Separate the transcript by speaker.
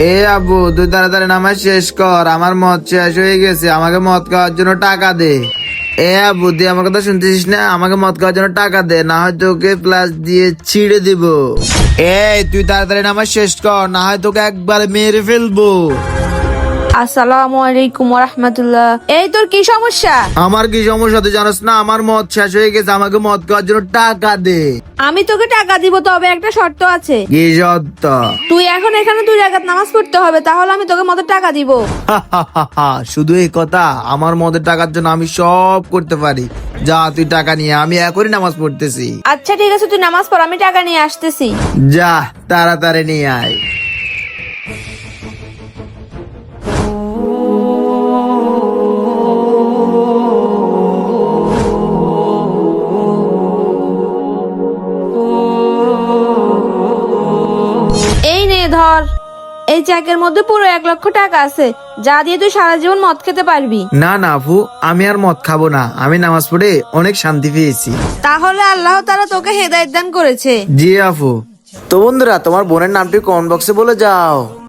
Speaker 1: এ আবু তুই তাড়াতাড়ি নামাজ শেষ কর, আমার মদ শেষ হয়ে গেছে, আমাকে মদ খাওয়ার জন্য টাকা দে। এ আবু তুই আমার কথা শুনতেছিস না? আমাকে মদ খাওয়ার জন্য টাকা দে, না হয় তোকে প্লাস দিয়ে ছিঁড়ে দিব। এই, তুই তাড়াতাড়ি নামাজ শেষ কর, না হয় তোকে একবার মেরে ফেলব।
Speaker 2: আসসালামু আলাইকুম রহমতুল্লাহ এই তোর কি সমস্যা?
Speaker 1: আমার কি সমস্যা তুই জানোস না? আমার মদ শেষ হয়ে গেছে আমাকে মদ খাওয়ার জন্য টাকা দে।
Speaker 2: আমি তোকে টাকা দিব তবে একটা শর্ত আছে।
Speaker 1: কি সত্য
Speaker 2: তুই এখন এখানে দুই রাকাত নামাজ পড়তে হবে তাহলে আমি তোকে মতো টাকা দিব।
Speaker 1: শুধু এই কথা আমার মদের টাকার জন্য আমি সব করতে পারি। যা তুই টাকা নিয়ে আমি এখনই নামাজ পড়তেছি।
Speaker 2: আচ্ছা ঠিক আছে তুই নামাজ পড় আমি টাকা নিয়ে আসতেছি।
Speaker 1: যা তাড়াতাড়ি নিয়ে আয়।
Speaker 2: ধর। এই চেকের মধ্যে পুরো এক লক্ষ টাকা আছে যা দিয়ে তুই সারা জীবন মদ খেতে পারবি।
Speaker 1: না না আপু আমি আর মদ খাব না। আমি নামাজ পড়ে অনেক শান্তি পেয়েছি।
Speaker 2: তাহলে আল্লাহ তারা তোকে হেদায়ত দান করেছে।
Speaker 1: জি আপু। তো বন্ধুরা তোমার বোনের নামটি কমেন্ট বক্সে বলে যাও।